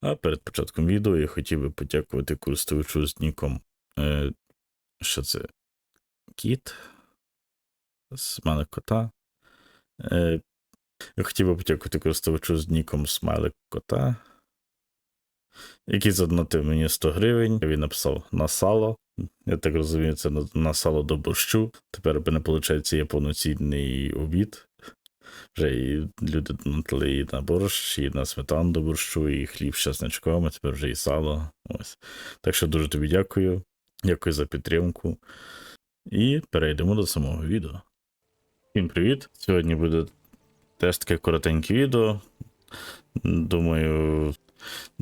А перед початком відео я хотів би подякувати користувачу з ніком. Е, що це? Кіт. Смайлик кота. Е, я хотів би подякувати користувачу з ніком Смайлик кота, який задонатив мені 100 гривень. Він написав на сало. Я так розумію, це на, сало до борщу. Тепер в мене виходить є повноцінний обід. Вже і люди донатили і на борщ, і на сметану до борщу, і хліб з чесничком, а тепер вже і сало. Ось. Так що дуже тобі дякую. Дякую за підтримку. І перейдемо до самого відео. Всім привіт! Сьогодні буде теж таке коротеньке відео. Думаю,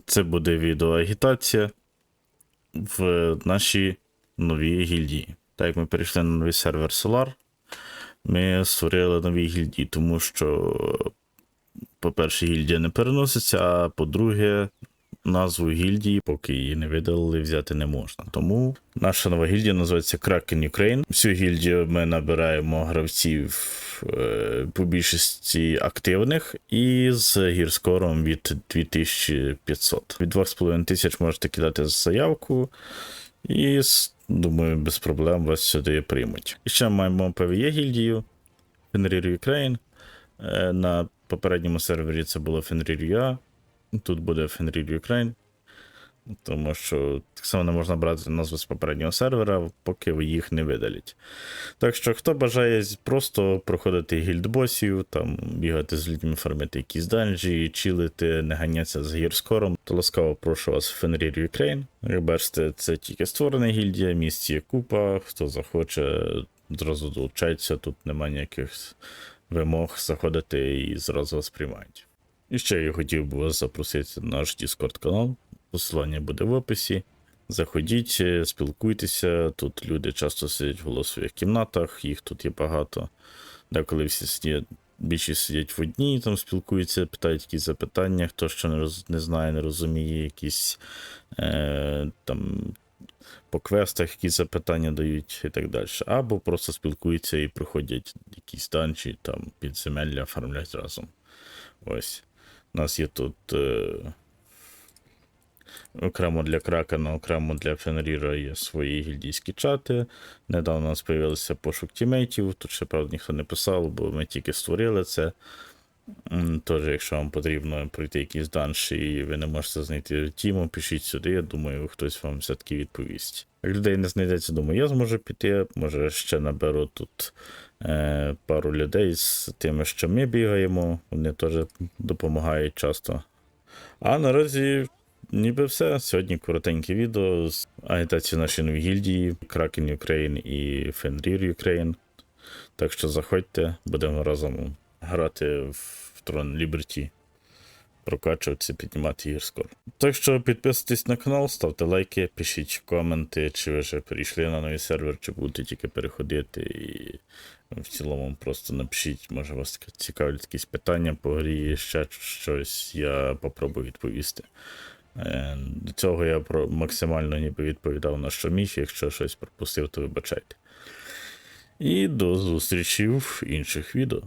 це буде відеоагітація в нашій новій гільдії. Так як ми перейшли на новий сервер Solar, ми створили нові гільдії, тому що, по-перше, гільдія не переноситься, а по-друге, назву гільдії, поки її не видалили, взяти не можна. Тому наша нова гільдія називається Kraken Ukraine. Всю гільдію ми набираємо гравців е, по більшості активних і з гірскором від 2500. Від 2,5 тисяч можете кидати заявку. І думаю, без проблем вас сюди приймуть. І ще маємо PvE гільдію Fenrir Ukraine. На попередньому сервері це було Fenrir UA. Тут буде Fenrir Ukraine. Тому що так само не можна брати назву з попереднього сервера, поки ви їх не видалять. Так що, хто бажає просто проходити гільдбосів, там бігати з людьми, фармити якісь данжі, чилити, не ганятися з гірскором, то ласкаво прошу вас в Fenrir Ukraine. Як бачите, це тільки створена гільдія, місць є купа. Хто захоче, зразу долучається, тут немає ніяких вимог заходити і зразу вас приймають. І ще я хотів би вас запросити на наш Discord канал. Посилання буде в описі. Заходіть, е, спілкуйтеся. Тут люди часто сидять в голосових кімнатах, їх тут є багато. Деколи всі сидять, більшість сидять в одній, там спілкуються, питають якісь запитання, хто що не, роз, не знає, не розуміє, якісь е, там по квестах якісь запитання дають і так далі. Або просто спілкуються і проходять якісь данчі, там підземелля, оформлять разом. Ось. У нас є тут. Е, Окремо для Кракена, окремо для Фенріра є свої гільдійські чати. Недавно у нас з'явився пошук тімейтів. Тут ще, правда, ніхто не писав, бо ми тільки створили це. Тож, якщо вам потрібно пройти якийсь данж і ви не можете знайти тіму, пишіть сюди, я думаю, хтось вам все-таки відповість. Як людей не знайдеться, думаю, я зможу піти. Може, ще наберу тут е, пару людей з тими, що ми бігаємо. Вони теж допомагають часто. А наразі ніби все. Сьогодні коротеньке відео з агітацією нашої нової гільдії Kraken Ukraine і Fenrir Ukraine. Так що заходьте, будемо разом грати в Tron Liberty, прокачуватися, піднімати гірскор. Так що підписуйтесь на канал, ставте лайки, пишіть коменти, чи ви вже перейшли на новий сервер, чи будете тільки переходити. І в цілому просто напишіть, може вас цікавлять якісь питання по грі, ще щось, я попробую відповісти. Е, До цього я про максимально ніби відповідав на що міг, якщо щось пропустив, то вибачайте. І до зустрічі в інших відео.